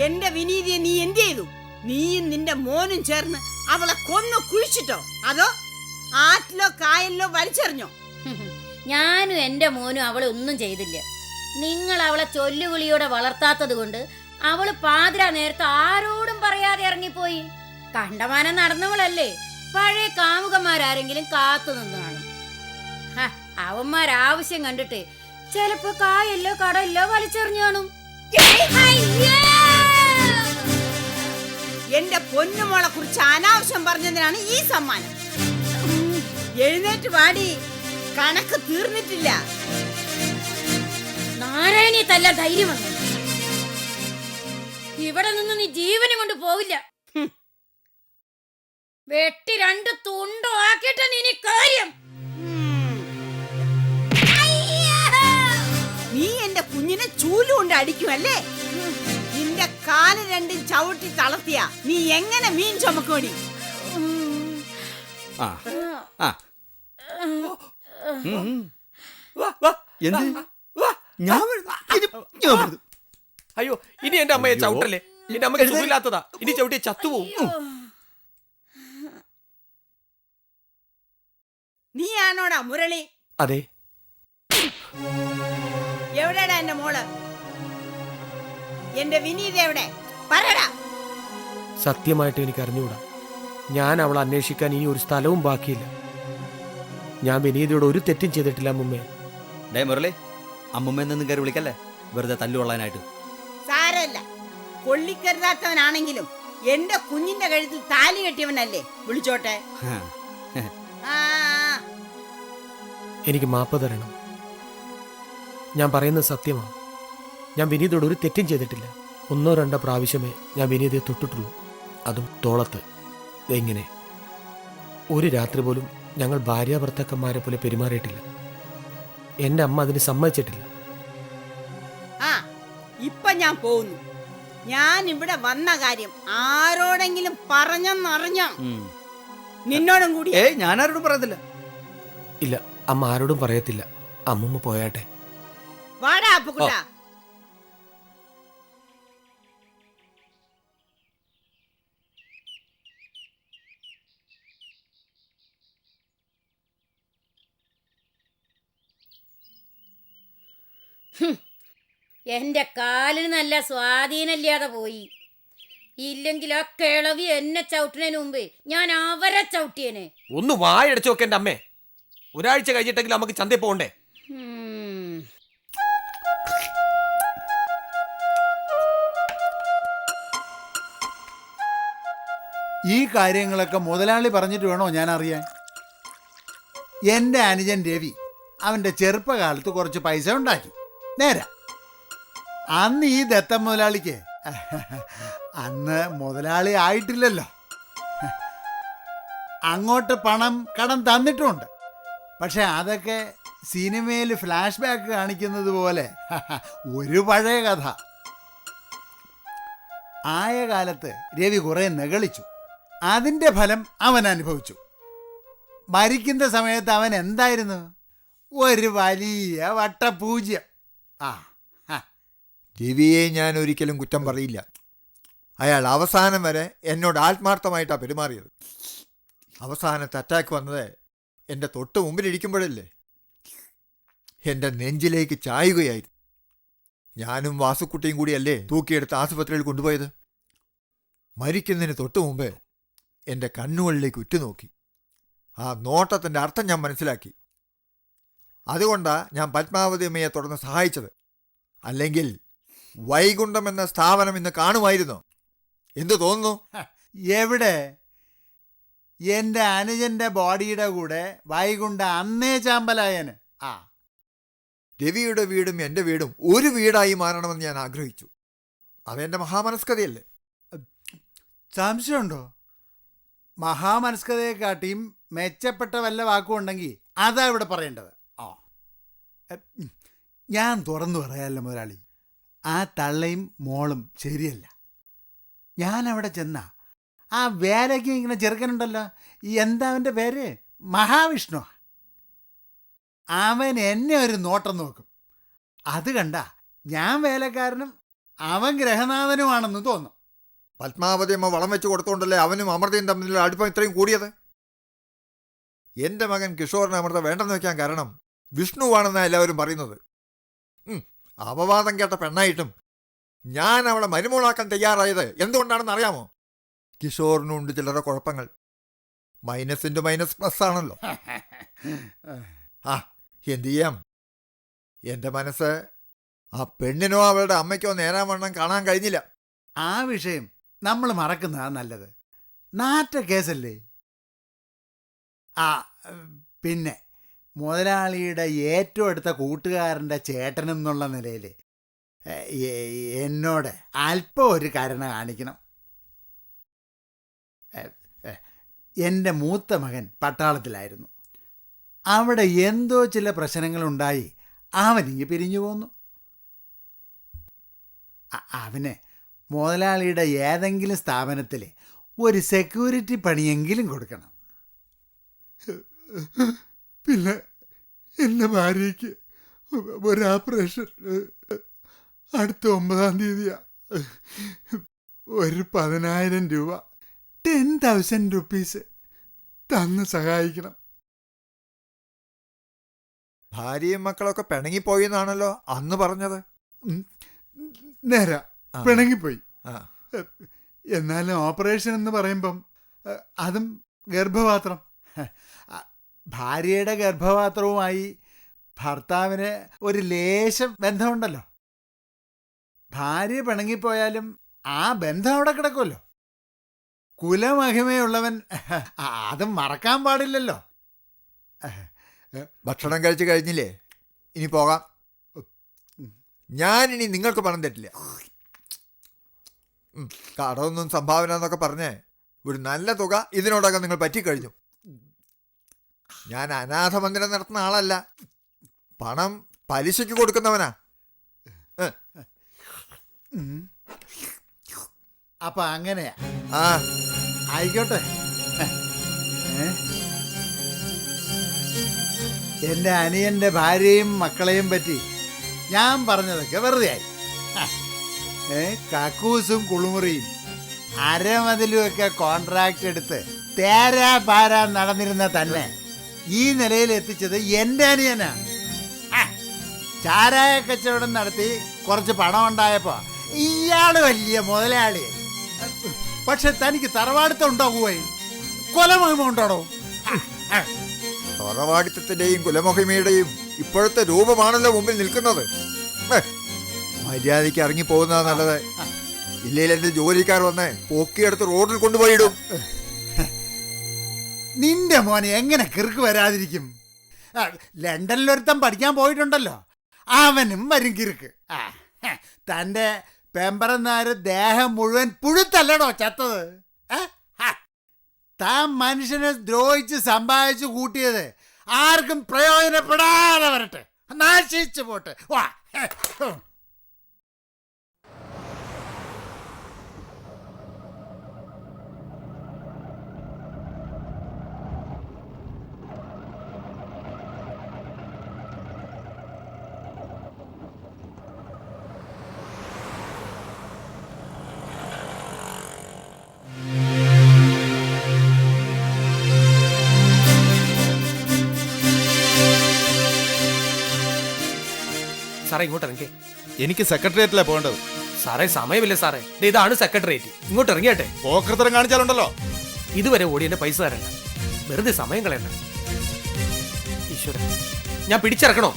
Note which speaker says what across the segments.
Speaker 1: എന്റെ വിനീതിയെ നീ എന്ത് ചെയ്തു? നീയും നിന്റെ മോനും ചേർന്ന് അവളെ കൊന്നു കുഴിച്ചിട്ടോ? അതോ ആറ്റിലോ കായലിലോ വലിച്ചെറിഞ്ഞോ?
Speaker 2: ഞാനും എന്റെ മോനും അവളെ ഒന്നും ചെയ്തില്ല. നിങ്ങൾ അവളെ ചൊല്ലുവിളിയോടെ വളർത്താത്തത് കൊണ്ട് അവൾ പാതിര നേരത്തെ ആരോടും പറയാതെ ഇറങ്ങിപ്പോയി. കണ്ടമാനം നടന്നവളല്ലേ? പഴയ കാമുകന്മാരാരെങ്കിലും കാത്തു നിന്ന് കാണും. അവന്മാരാവശ്യം കണ്ടിട്ട് ചിലപ്പോ കായല്ലോ കടല്ലോ വലിച്ചെറിഞ്ഞു കാണും!
Speaker 1: എന്റെ പൊന്നുമോളെ കുറിച്ച് അനാവശ്യം പറഞ്ഞതിനാണ് ഈ സമ്മാനം. എഴുന്നേറ്റ് വാടി. കണക്ക് തീർന്നിട്ടില്ല.
Speaker 2: നാരായണി തല്ല ധൈര്യം വന്നു. ഇവിടെ നിന്ന് നീ ജീവനും കൊണ്ട് പോവില്ല. വെട്ടി രണ്ട് തുണ്ടോ ആക്കിയിട്ട് നീ കാര്യം.
Speaker 1: നീ എന്റെ കുഞ്ഞിനെ ചൂലുകൊണ്ട് അടിക്കുമല്ലേ? നിന്റെ കാൽ രണ്ടും ചവിട്ടി തളർത്തിയ. നീ എങ്ങനെ മീൻ ചുമക്കോടി
Speaker 3: ആ. ആ. എന്ത്? ഞാൻ.
Speaker 4: അയ്യോ ഇനി എന്റെ അമ്മയെ. ചവിട്ടല്ലേ? എന്റെ അമ്മയ്ക്ക് സുഖമില്ലാത്തതാ. ഇനി ചവിട്ടിയ ചത്തുപോകും
Speaker 1: നീയാണോടാ മുരളി?
Speaker 4: അതെ.
Speaker 1: എവിടെയാടാ എന്റെ മോൾ? എന്റെ വിനീത് എവിടെ? പറയടാ.
Speaker 4: സത്യമായിട്ട് എനിക്ക് അറിഞ്ഞുകൂടാ ഞാൻ അവൾ അന്വേഷിക്കാൻ ഇനി ഒരു സ്ഥലവും ബാക്കിയില്ല. ഞാൻ വിനീതയോട് ഒരു തെറ്റും ചെയ്തിട്ടില്ല അമ്മേ
Speaker 3: ഡേ മുരളി അമ്മമ്മയെന്നൊന്നും കയറി വിളിക്കല്ലേ? വെറുതെ തല്ലുകൊള്ളാനായിട്ട്
Speaker 1: സാരമല്ല. കൊള്ളിക്കരുതാത്തവനാണെങ്കിലും എന്റെ കുഞ്ഞിന്റെ കഴുത്തിൽ താലി കെട്ടിയവനല്ലേ? വിളിച്ചോട്ടെ. ആ
Speaker 4: എനിക്ക് മാപ്പ് തരണം. ഞാൻ പറയുന്നത് സത്യമാണ് ഞാൻ വിനീതയോട് ഒരു തെറ്റും ചെയ്തിട്ടില്ല. ഒന്നോ രണ്ടോ പ്രാവശ്യമേ ഞാൻ വിനീതയെ തൊട്ടിട്ടുള്ളൂ. അതും തോളത്ത്. എങ്ങനെ? ഒരു രാത്രി പോലും ഞങ്ങൾ ഭാര്യാഭർത്താക്കന്മാരെ പോലെ പെരുമാറിയിട്ടില്ല. എന്റെ അമ്മ അതിന് സമ്മതിച്ചിട്ടില്ല.
Speaker 1: ആ ഇപ്പൊ ഞാൻ പോകുന്നു. ഞാൻ ഇവിടെ വന്ന കാര്യം ആരോടെങ്കിലും പറഞ്ഞെന്നറിഞ്ഞോ. നിന്നോടും കൂടി.
Speaker 3: ഞാൻ ഞാനാരോടും പറയത്തില്ല.
Speaker 4: ഇല്ല അമ്മ ആരോടും പറയത്തില്ല. അമ്മമ്മ പോയാട്ടെ.
Speaker 1: വാടാ അപ്പുക്കുട്ട.
Speaker 2: എന്റെ കാലിന് നല്ല സ്വാധീനമില്ലാതെ പോയി. ഇല്ലെങ്കിൽ ആ കിളവി എന്നെ ചവിട്ടുന്നതിന് മുമ്പ് ഞാൻ അവരെ ചവിട്ടിയനെ.
Speaker 4: ഒന്ന് വായടച്ചു നോക്കേ എന്റെ അമ്മേ. ഒരാഴ്ച കഴിഞ്ഞിട്ടെങ്കിലും നമുക്ക് ചന്തയിൽ പോകണ്ടേ?
Speaker 5: ഈ കാര്യങ്ങളൊക്കെ മുതലാളി പറഞ്ഞിട്ട് വേണോ ഞാൻ അറിയാൻ? എന്റെ അനുജൻ രവി അവന്റെ ചെറുപ്പകാലത്ത് കുറച്ച് പൈസ ഉണ്ടാക്കി. നേരാ. അന്ന് ഈ ദത്തം മുതലാളിക്ക് അന്ന് മുതലാളി ആയിട്ടില്ലല്ലോ. അങ്ങോട്ട് പണം കടം തന്നിട്ടുമുണ്ട് പക്ഷെ അതൊക്കെ സിനിമയിൽ ഫ്ലാഷ് ബാക്ക് കാണിക്കുന്നത് പോലെ ഒരു പഴയ കഥ. ആയ കാലത്ത് രവി കുറേ നെകളിച്ചു. അതിന്റെ ഫലം അവൻ അനുഭവിച്ചു. മരിക്കുന്ന സമയത്ത് അവൻ എന്തായിരുന്നു? ഒരു വലിയ വട്ടപൂജ്യം. ആ.
Speaker 6: രവിയെ ഞാൻ ഒരിക്കലും കുറ്റം പറയില്ല. അയാൾ അവസാനം വരെ എന്നോട് ആത്മാർത്ഥമായിട്ടാണ് പെരുമാറിയത്. അവസാനത്തെ അറ്റാക്ക് വന്നത് എന്റെ തൊട്ട് മുമ്പിലിരിക്കുമ്പോഴല്ലേ. എന്റെ നെഞ്ചിലേക്ക് ചായുകയായിരുന്നു. ഞാനും വാസുക്കുട്ടിയും കൂടിയല്ലേ തൂക്കിയെടുത്ത് ആശുപത്രിയിൽ കൊണ്ടുപോയത്? മരിക്കുന്നതിന് തൊട്ട് മുമ്പ് എന്റെ കണ്ണുകളിലേക്ക് ഉറ്റുനോക്കി. ആ നോട്ടത്തിന്റെ അർത്ഥം ഞാൻ മനസ്സിലാക്കി. അതുകൊണ്ടാണ് ഞാൻ പത്മാവതി അമ്മയെ തുടർന്ന് സഹായിച്ചത്. അല്ലെങ്കിൽ വൈകുണ്ഠം എന്ന സ്ഥാപനം ഇന്ന് കാണുമായിരുന്നു. എന്തു തോന്നുന്നു?
Speaker 5: എവിടെ? എന്റെ അനുജന്റെ ബോഡിയുടെ കൂടെ വൈകുണ്ഠ അന്നേ ചാമ്പലായന്. ആ.
Speaker 6: രവിയുടെ വീടും എന്റെ വീടും ഒരു വീടായി മാറണമെന്ന് ഞാൻ ആഗ്രഹിച്ചു. അതെന്റെ മഹാമനസ്കതയല്ലേ?
Speaker 5: സംശയമുണ്ടോ? മഹാമനസ്കതയെക്കാട്ടിയും മെച്ചപ്പെട്ട വല്ല വാക്കുണ്ടെങ്കിൽ അതാ ഇവിടെ പറയേണ്ടത്. ആ. ഞാൻ തുറന്നു പറയാമല്ലോ മുതലാളി. ആ തള്ളയും മോളും ശരിയല്ല. ഞാൻ അവിടെ ചെന്ന ആ വേലയ്ക്ക് ഇങ്ങനെ ചെറുക്കനുണ്ടല്ലോ ഈ എന്താ അവന്റെ പേര്? മഹാവിഷ്ണു. അവൻ എന്നെ ഒരു നോട്ടം നോക്കും. അത് കണ്ട ഞാൻ വേലക്കാരനും അവൻ ഗ്രഹനാഥനുമാണെന്ന് തോന്നും.
Speaker 6: പത്മാവതി അമ്മ വളം വെച്ച് കൊടുത്തോണ്ടല്ലേ അവനും അമൃതയും തമ്മിലുള്ള അടുപ്പം ഇത്രയും കൂടിയത്? എന്റെ മകൻ കിഷോറിന് അമൃത വേണ്ടെന്ന് വെക്കാൻ കാരണം വിഷ്ണുവാണെന്നാണ് എല്ലാവരും പറയുന്നത്. അപവാദം കേട്ട പെണ്ണായിട്ടും ഞാൻ അവളെ മരുമോളാക്കാൻ തയ്യാറായത് എന്തുകൊണ്ടാണെന്ന് അറിയാമോ? കിഷോറിനുണ്ട് ചിലരുടെ കുഴപ്പങ്ങൾ. മൈനസ് ഇന്റു മൈനസ് പ്ലസ് ആണല്ലോ. ആ എന്തു ചെയ്യാം? എന്റെ മനസ്സ് ആ പെണ്ണിനോ അവളുടെ അമ്മയ്ക്കോ നേരാൻ വണ്ണം കാണാൻ കഴിഞ്ഞില്ല.
Speaker 5: ആ വിഷയം നമ്മൾ മറക്കുന്നതാ നല്ലത്. നാറ്റ കേസല്ലേ? ആ പിന്നെ? മുതലാളിയുടെ ഏറ്റവും അടുത്ത കൂട്ടുകാരന്റെ ചേട്ടനെന്നുള്ള നിലയിൽ എന്നോട് അല്പം ഒരു കരുണ കാണിക്കണം. എന്റെ മൂത്ത മകൻ പട്ടാളത്തിലായിരുന്നു. അവിടെ എന്തോ ചില പ്രശ്നങ്ങളുണ്ടായി അവനിങ്ങ് പിരിഞ്ഞു പോന്നു. അവന് മുതലാളിയുടെ ഏതെങ്കിലും സ്ഥാപനത്തിൽ ഒരു സെക്യൂരിറ്റി പണിയെങ്കിലും കൊടുക്കണം. പിന്നെ എന്റെ ഭാര്യയ്ക്ക് ഒരു ഓപ്പറേഷൻ അടുത്ത ഒമ്പതാം തീയതിയാ. ഒരു പതിനായിരം രൂപ. ടെൻ തൗസൻഡ് റുപ്പീസ് തന്ന് സഹായിക്കണം.
Speaker 6: ഭാര്യയും മക്കളൊക്കെ പിണങ്ങിപ്പോയി എന്നാണല്ലോ അന്ന് പറഞ്ഞത്.
Speaker 5: നേര. പിണങ്ങിപ്പോയി. എന്നാലും ഓപ്പറേഷൻ എന്ന് പറയുമ്പം അതും ഗർഭപാത്രം. ഭാര്യയുടെ ഗർഭപാത്രവുമായി ഭർത്താവിന് ഒരു ലേശം ബന്ധമുണ്ടല്ലോ. ഭാര്യ പിണങ്ങിപ്പോയാലും ആ ബന്ധം അവിടെ കിടക്കുമല്ലോ. കുലമഹിമയുള്ളവൻ അതും മറക്കാൻ പാടില്ലല്ലോ.
Speaker 6: ഭക്ഷണം കഴിച്ച് കഴിഞ്ഞില്ലേ? ഇനി പോകാം. ഞാനിനി നിങ്ങൾക്ക് പണം തരില്ല. കടമൊന്നും സംഭാവന എന്നൊക്കെ പറഞ്ഞേ ഒരു നല്ല തുക ഇതിനോടൊക്കെ നിങ്ങൾ പറ്റിക്കഴിഞ്ഞു. ഞാൻ അനാഥ മന്ദിരം നടത്തുന്ന ആളല്ല. പണം പലിശയ്ക്ക് കൊടുക്കുന്നവനാ.
Speaker 5: അപ്പൊ അങ്ങനെയാ.
Speaker 6: ആ.
Speaker 5: ആയിക്കോട്ടെ? എന്റെ അനിയന്റെ ഭാര്യയും മക്കളെയും പറ്റി ഞാൻ പറഞ്ഞതൊക്കെ വെറുതെ ആയി. ഏ കക്കൂസും കുളിമുറിയും അരമതിലും ഒക്കെ കോൺട്രാക്ട് എടുത്ത് തേരാ പാരാ നടന്നിരുന്ന തന്നെ. ഈ നിലയിൽ എത്തിച്ചത് എന്റെ അനിയനാ. ചാരായ കച്ചവടം നടത്തി കുറച്ച് പണം ഉണ്ടായപ്പോ ഇയാൾ വലിയ മുതലാളി. പക്ഷെ തനിക്ക് തറവാടുത്തം ഉണ്ടാകുവായി കൊലമഹിമ ഉണ്ടോടോ
Speaker 6: തറവാടിത്തത്തിന്റെയും കുലമഹിമയുടെയും ഇപ്പോഴത്തെ രൂപമാണല്ലോ മുമ്പിൽ നിൽക്കുന്നത്. മര്യാദയ്ക്ക് ഇറങ്ങി പോകുന്നതാ നല്ലത് ഇല്ലെങ്കിൽ എന്റെ ജോലിക്കാർ വന്ന് പോക്കിയെടുത്ത് റോഡിൽ കൊണ്ടുപോയിടും.
Speaker 5: നിന്റെ മോനെ എങ്ങനെ കിറുക്ക് വരാതിരിക്കും? ലണ്ടനിലൊരുത്തൻ പഠിക്കാൻ പോയിട്ടുണ്ടല്ലോ. അവനും വരും കിറുക്ക്. തന്റെ പെമ്പറന്നാര് ദേഹം മുഴുവൻ പുഴുത്തല്ലടോ ചത്തത്. താൻ മനുഷ്യനെ ദ്രോഹിച്ച് സമ്പാദിച്ചു കൂട്ടിയത് ആർക്കും പ്രയോജനപ്പെടാതെ വരട്ടെ. നാശിച്ചു പോട്ടെ. വാ
Speaker 4: സാറേ ഇങ്ങോട്ട് ഇറങ്ങി
Speaker 3: എനിക്ക് സെക്രട്ടേറിയറ്റിലാ പോകേണ്ടത്.
Speaker 4: സാറേ സമയമില്ല സാറേ. ദേ ഇതാണ് സെക്രട്ടേറിയറ്റ്. ഇങ്ങോട്ട് ഇറങ്ങിയട്ടെ?
Speaker 3: പോക്കൃത്തരം കാണിച്ചാലുണ്ടല്ലോ.
Speaker 4: ഇതുവരെ ഓടി എന്റെ പൈസ തരണ്ട. വെറുതെ സമയം കളയണ്ട. ഈശ്വര ഞാൻ പിടിച്ചിറക്കണോ?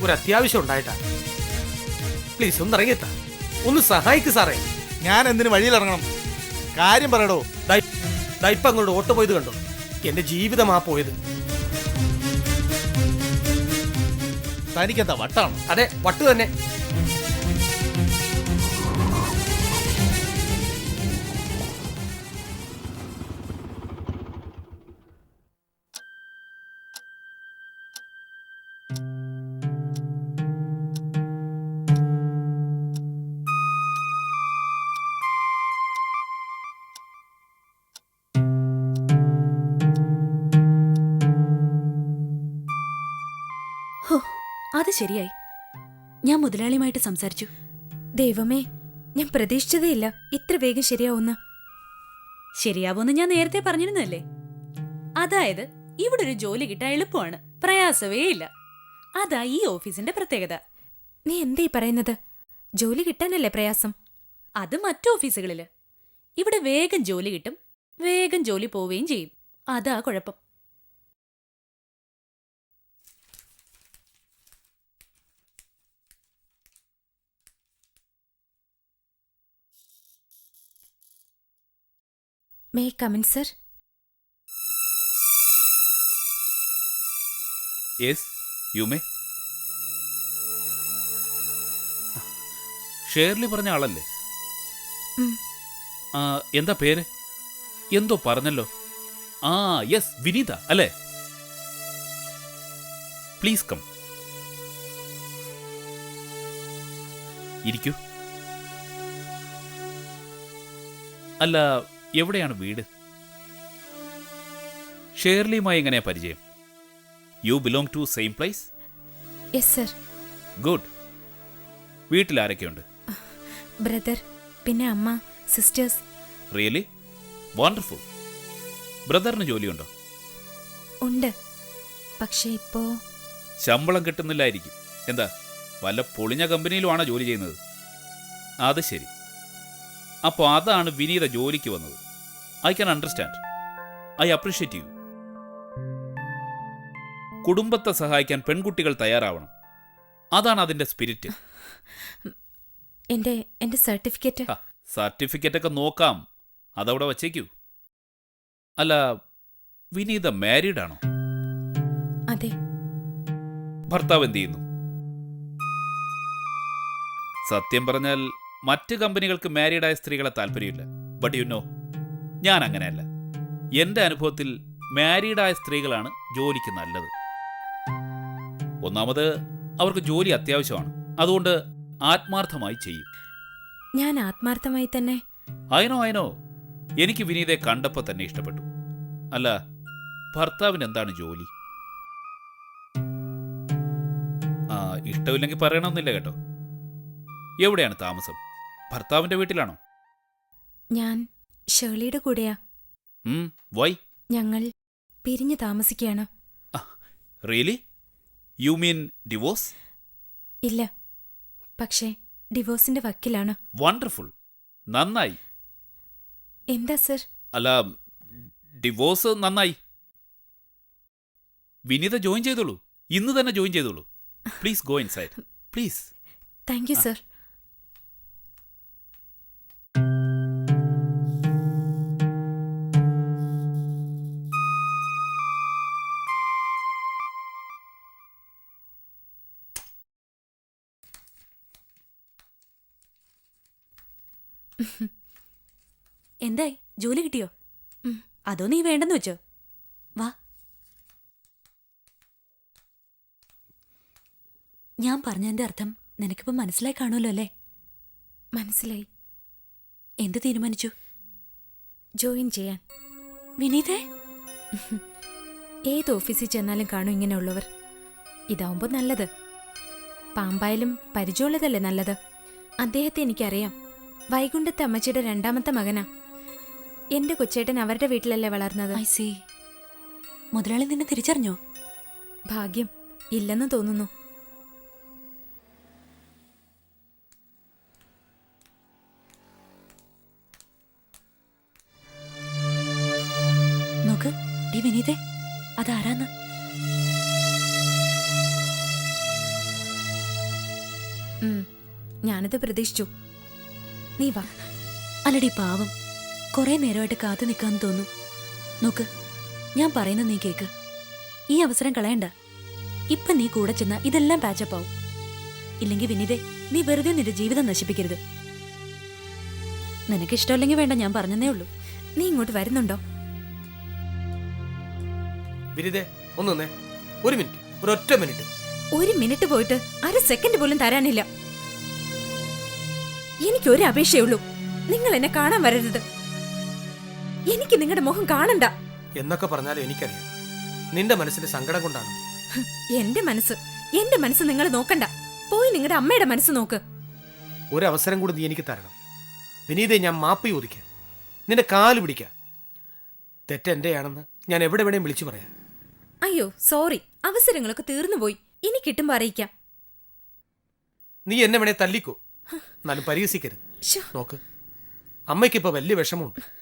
Speaker 4: ഒരു അത്യാവശ്യം ഉണ്ടായിട്ടാ. പ്ലീസ് ഒന്ന് ഇറങ്ങിയെത്താ. ഒന്ന് സഹായിക്ക് സാറേ.
Speaker 3: ഞാൻ എന്തിനു വഴിയിൽ ഇറങ്ങണം? കാര്യം പറയടോ.
Speaker 4: ഡൈപ്പ് അങ്ങോട്ട് ഓട്ടോ പോയത് കണ്ടോ? എന്റെ ജീവിതമാ പോയത്.
Speaker 3: തനിക്കെന്താ വട്ടാണ്?
Speaker 4: അതെ വട്ടു തന്നെ.
Speaker 7: അത് ശരിയായി. ഞാൻ മുതലാളിയുമായിട്ട് സംസാരിച്ചു. ദൈവമേ ഞാൻ പ്രതീക്ഷിച്ചതേ ഇല്ല ഇത്ര വേഗം ശരിയാവുന്ന.
Speaker 8: ശരിയാവുമെന്ന് ഞാൻ നേരത്തെ പറഞ്ഞിരുന്നല്ലേ അതായത് ഇവിടെ ഒരു ജോലി കിട്ടാൻ എളുപ്പമാണ്. പ്രയാസവേ ഇല്ല. അതാ ഈ ഓഫീസിന്റെ പ്രത്യേകത.
Speaker 7: നീ എന്തേ പറയുന്നത്? ജോലി കിട്ടാനല്ലേ പ്രയാസം?
Speaker 8: അത് മറ്റു ഓഫീസുകളിൽ. ഇവിടെ വേഗം ജോലി കിട്ടും വേഗം ജോലി പോവുകയും ചെയ്യും. അതാ കുഴപ്പം.
Speaker 7: May come in sir
Speaker 9: yes you may Shirley പറഞ്ഞ ആളല്ലേ. ആ, എന്താ പേര്? എന്തോ പറഞ്ഞല്ലോ. ആ യെസ് വിനീത അല്ലേ? പ്ലീസ് കം ഇരിക്കൂ. അല്ല എവിടെയാണ് വീട്? ഷേർലിയുമായി എങ്ങനെയാ പരിചയം? You belong to same place
Speaker 7: yes sir
Speaker 9: good വീട്ടിൽ ആരൊക്കെയുണ്ട്?
Speaker 7: ബ്രദർ പിന്നെ അമ്മ സിസ്റ്റേഴ്സ്
Speaker 9: റിയലി വണ്ടർഫുൾ ബ്രദറിന് ജോലിയുണ്ടോ?
Speaker 7: ഉണ്ട്. പക്ഷേ ഇപ്പോ
Speaker 9: ശമ്പളം കിട്ടുന്നില്ലായിരിക്കും. എന്താ വല്ല പൊളിഞ്ഞ കമ്പനിയിലുമാണോ ജോലി ചെയ്യുന്നത്? അത് ശരി. അപ്പോൾ അതാണ് വിനീത ജോലിക്ക് വന്നത്. I can understand I appreciate you കുടുംബത്തെ സഹായിക്കാൻ പെൺകുട്ടികൾ തയ്യാറാവണം. അതാണ് അതിന്റെ സ്പിരിറ്റ്
Speaker 7: എന്റെ എന്റെ സർട്ടിഫിക്കറ്റ്
Speaker 9: സർട്ടിഫിക്കറ്റ് ഒക്കെ നോക്കാം. അതവിടെ വച്ചേക്കൂ. അല്ല വിനീത മാരീഡ് ആണോ?
Speaker 7: അതെ.
Speaker 9: ഭർത്താവ് എന്ത് ചെയ്യുന്നു? സത്യം പറഞ്ഞാൽ മറ്റ് കമ്പനികൾക്ക് മാരീഡായ സ്ത്രീകളെ താല്പര്യമില്ല. ബട്ട് യു നോ ഞാൻ അങ്ങനെയല്ല എന്റെ അനുഭവത്തിൽ മാരീഡായ സ്ത്രീകളാണ് ജോലിക്ക് നല്ലത്. ഒന്നാമത് അവർക്ക് ജോലി അത്യാവശ്യമാണ്. അതുകൊണ്ട് ആത്മാർത്ഥമായി ചെയ്യും.
Speaker 7: ഞാൻ ആത്മാർത്ഥമായി തന്നെ?
Speaker 9: അയനോ അയനോ എനിക്ക് വിനീതയെ കണ്ടപ്പോൾ തന്നെ ഇഷ്ടപ്പെട്ടു. അല്ല ഭർത്താവിന് എന്താണ് ജോലി? ആ ഇഷ്ടമില്ലെങ്കിൽ പറയണമെന്നില്ല കേട്ടോ. എവിടെയാണ് താമസം? ഭർത്താവിന്റെ വീട്ടിലാണോ?
Speaker 7: ഞാൻ ഷേർലിയുടെ കൂടെയാ.
Speaker 9: വൈ.
Speaker 7: ഞങ്ങൾ പിരിഞ്ഞു താമസിക്കുകയാണ്.
Speaker 9: റിയലി? You mean divorce?
Speaker 7: ഇല്ല പക്ഷേ ഡിവോഴ്സിന്റെ വക്കിലാണ്.
Speaker 9: വണ്ടർഫുൾ. നന്നായി.
Speaker 7: എന്താ സർ?
Speaker 9: അല്ല ഡിവോഴ്സ് നന്നായി. വിനീത ജോയിൻ ചെയ്തോളൂ. ഇന്ന് തന്നെ ജോയിൻ ചെയ്തോളൂ. Please go inside. Please.
Speaker 7: Thank you sir.
Speaker 8: എന്തായി? ജോലി കിട്ടിയോ? അതോ നീ വേണ്ടെന്ന് വെച്ചോ? വാ. ഞാൻ പറഞ്ഞതിന്റെ അർത്ഥം നിനക്കിപ്പോ മനസ്സിലായി കാണുമല്ലോ അല്ലേ?
Speaker 7: മനസ്സിലായി.
Speaker 8: എന്ത് തീരുമാനിച്ചു?
Speaker 7: ജോയിൻ ചെയ്യാൻ.
Speaker 8: വിനീതേ?
Speaker 7: ഏത് ഓഫീസിൽ ചെന്നാലും കാണും ഇങ്ങനെയുള്ളവർ. ഇതാവുമ്പോൾ നല്ലത്. പാമ്പായാലും പരിചയമുള്ളതല്ലേ നല്ലത്? അദ്ദേഹത്തെ എനിക്കറിയാം. വൈകുണ്ഠത്തെ അമ്മച്ചിയുടെ രണ്ടാമത്തെ മകനാ. എന്റെ കൊച്ചേട്ടൻ അവരുടെ വീട്ടിലല്ലേ വളർന്നത്?
Speaker 8: ഐ സി മുതലാളി നിന്നെ തിരിച്ചറിഞ്ഞോ?
Speaker 7: ഭാഗ്യം ഇല്ലെന്ന് തോന്നുന്നു.
Speaker 8: നോക്ക് ഡി വിനീതേ അതാരാന്ന്?
Speaker 7: ഉം, ഞാനത് പ്രതീക്ഷിച്ചു. നീ വാ.
Speaker 8: അല്ലടി പാവം. കുറെ നേരമായിട്ട് കാത്തു നിൽക്കാന്ന് തോന്നുന്നു. നോക്ക് ഞാൻ പറയുന്നത് നീ കേക്ക്. ഈ അവസരം കളയണ്ട. ഇപ്പൊ നീ കൂടെ ചെന്ന ഇതെല്ലാം പാച്ചപ്പ് ആവും. ഇല്ലെങ്കിൽ വിനീതേ നീ വെറുതെ നിന്റെ ജീവിതം നശിപ്പിക്കരുത്. നിനക്ക് ഇഷ്ടമല്ലെങ്കിൽ വേണ്ട ഞാൻ പറഞ്ഞതേ ഉള്ളൂ.
Speaker 7: നീ ഇങ്ങോട്ട് വരുന്നുണ്ടോ?
Speaker 4: വിനിതേ ഒന്ന് നിന്നേ. ഒരു മിനിറ്റ് മിനിറ്റ്.
Speaker 7: ഒരു മിനിറ്റ് പോയിട്ട് അര സെക്കൻഡ് പോലും തരാനില്ല. എനിക്കൊരു അപേക്ഷയുള്ളൂ നിങ്ങൾ എന്നെ കാണാൻ വരരുത്. എനിക്ക് നിങ്ങളുടെ മുഖം കാണണ്ട.
Speaker 4: എന്നൊക്കെ പറഞ്ഞാലും എനിക്കറിയാം. നിന്റെ മനസ്സിന്റെ സങ്കടം കൊണ്ടാണ്.
Speaker 7: എന്റെ മനസ്സ്. എന്റെ മനസ്സ് നിങ്ങൾ നോക്കണ്ട. പോയി നിങ്ങളുടെ അമ്മയുടെ മനസ്സ് നോക്ക്.
Speaker 4: ഒരു അവസരം കൂടി നീ എനിക്ക് തരണം. വിനീതെ ഞാൻ മാപ്പ് ചോദിക്ക. നിന്റെ കാൽ പിടിക്കാം. തെറ്റെന്റെയാണെന്ന് ഞാൻ എവിടെ വേണേലും വിളിച്ചു പറയാം.
Speaker 7: അയ്യോ സോറി. അവസരങ്ങളൊക്കെ തീർന്നു പോയി. ഇനി കിട്ടുമ്പോ അറിയിക്കാം.
Speaker 4: നീ എന്നെ വേണേ തല്ലിക്കോ. എന്നാലും പരിഹസിക്കരുത്. നോക്ക്. അമ്മയ്ക്ക് ഇപ്പൊ വലിയ വിഷമമുണ്ട്.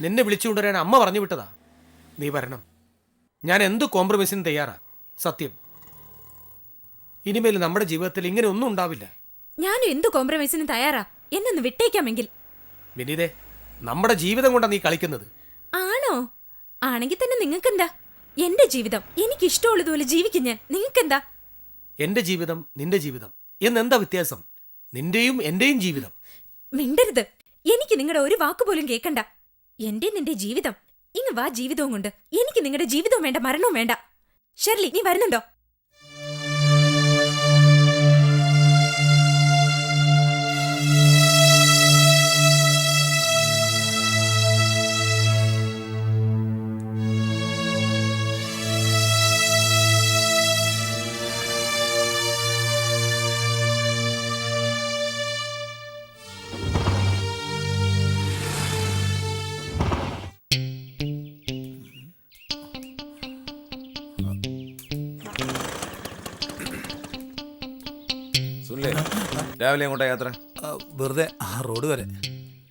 Speaker 4: നിന്നെ വിളിച്ചുകൊണ്ടുവരാൻ അമ്മ പറഞ്ഞു വിട്ടതാ. നീ വരണം. ഞാൻ എന്ത് കോംപ്രമൈസിനും തയ്യാറാ. സത്യം. ഇനിമേൽ നമ്മുടെ ജീവിതത്തിൽ ഇങ്ങനെ ഒന്നും ഉണ്ടാവില്ല.
Speaker 7: ഞാനും എന്ത് കോംപ്രമൈസിനും തയ്യാറാ? എന്നൊന്ന് വിട്ടേക്കാമെങ്കിൽ.
Speaker 4: വിനീതേ നമ്മുടെ ജീവിതം കൊണ്ടാണ് നീ കളിക്കുന്നത്.
Speaker 7: ആണോ? ആണെങ്കിൽ തന്നെ നിങ്ങൾക്കെന്താ? എന്റെ ജീവിതം എനിക്ക് ഇഷ്ടമുള്ളതുപോലെ ജീവിക്കും ഞാൻ. നിങ്ങൾക്കെന്താ?
Speaker 4: എന്റെ ജീവിതം നിന്റെ ജീവിതം. എന്നെന്താ വ്യത്യാസം? നിന്റെയും എന്റെയും ജീവിതം.
Speaker 7: മിണ്ടരുത്. എനിക്ക് നിങ്ങളുടെ ഒരു വാക്കുപോലും കേൾക്കണ്ട. എന്റെ നിന്റെ ജീവിതം. ഇങ്ങ് വാ ജീവിതവും കൊണ്ട് എനിക്ക് നിങ്ങളുടെ ജീവിതവും വേണ്ട മരണവും വേണ്ട. ഷെർലി നീ വരുന്നുണ്ടോ?
Speaker 10: സുനിലേ രാവിലെ എങ്ങോട്ടാ യാത്ര?
Speaker 11: വെറുതെ ആ റോഡ് വരെ.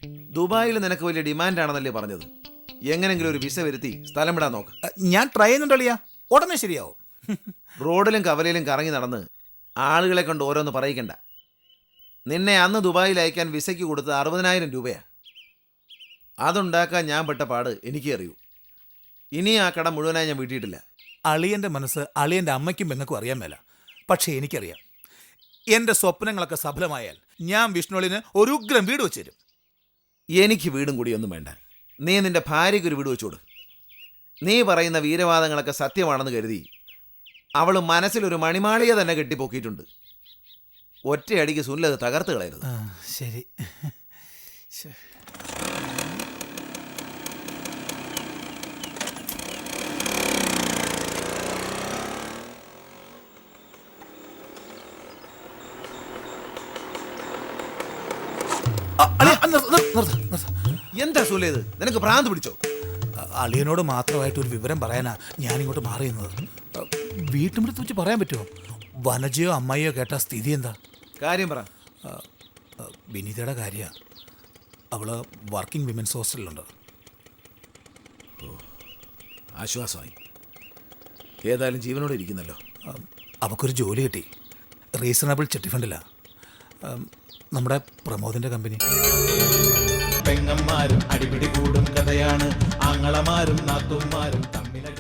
Speaker 10: ദുബായിൽ നിനക്ക് വലിയ ഡിമാൻഡ് ആണെന്നല്ലേ പറഞ്ഞത്? എങ്ങനെങ്കിലും ഒരു വിസ വരുത്തി സ്ഥലം വിടാൻ നോക്ക്.
Speaker 11: ഞാൻ ട്രൈ ചെയ്യുന്നുണ്ടല്ലിയാ ഉടനെ ശരിയാവും.
Speaker 10: റോഡിലും കവലയിലും കറങ്ങി നടന്ന് ആളുകളെ കൊണ്ട് ഓരോന്ന് പറയിക്കണ്ട. നിന്നെ അന്ന് ദുബായിൽ അയക്കാൻ വിസയ്ക്ക് കൊടുത്തത് അറുപതിനായിരം രൂപയാ. അതുണ്ടാക്കാൻ ഞാൻ പെട്ട പാട് എനിക്കേ അറിയൂ. ഇനി ആ കട മുഴുവനായി ഞാൻ വീട്ടിയിട്ടില്ല.
Speaker 11: അളിയന്റെ മനസ്സ് അളിയന്റെ അമ്മയ്ക്കും പെങ്ങൾക്കും അറിയാൻ മേല. പക്ഷേ എനിക്കറിയാം. എന്റെ സ്വപ്നങ്ങളൊക്കെ സഫലമായാൽ ഞാൻ വിഷ്ണുളിന് ഒരു ഉഗ്രം വീട് വെച്ചു തരും
Speaker 10: എനിക്ക് വീടും കൂടിയൊന്നും വേണ്ട. നീ നിന്റെ ഭാര്യയ്ക്ക് ഒരു വീട് വെച്ചോട്. നീ പറയുന്ന വീരവാദങ്ങളൊക്കെ സത്യമാണെന്ന് കരുതി അവൾ മനസ്സിലൊരു മണിമാളിയെ തന്നെ കെട്ടിപ്പൊക്കിയിട്ടുണ്ട്. ഒറ്റയടിക്ക് സുനിലത് തകർത്ത് കളയരുത്.
Speaker 11: ശരി ആ, അളിയ, ആ, നിർത്ത്, നിർത്ത്, നിർത്ത്, നിർത്ത്.
Speaker 10: എന്താ സൂലേത് നിനക്ക് ഭ്രാന്ത് പിടിച്ചോ?
Speaker 11: അളിയനോട് മാത്രമായിട്ട് ഒരു വിവരം പറയാനാ ഞാൻ ഇങ്ങോട്ട് മാറിയുന്നത് അ, വീട്ടുമുറ്റത്ത് വെച്ച് പറയാൻ പറ്റുമോ? വനജയോ അമ്മയോ കേട്ട സ്ഥിതി എന്താ?
Speaker 10: കാര്യം പറ.
Speaker 11: വിനീതയുടെ കാര്യ. അവൾ വർക്കിംഗ് വിമൻസ് ഹോസ്റ്റലിലുണ്ട്.
Speaker 10: ആശ്വാസമായി. ഏതായാലും ജീവനോടെ ഇരിക്കുന്നല്ലോ.
Speaker 11: അവക്കൊരു ജോലി കിട്ടി. റീസണബിൾ ചിട്ടി ഫണ്ടില്ല നമ്മുടെ പ്രമോദിന്റെ കമ്പനി.
Speaker 12: പെങ്ങന്മാരും അടിപിടി കൂടും കഥയാണ്. ആങ്ങളമാരും നാത്തുമാരും തമ്മിലടിക്കും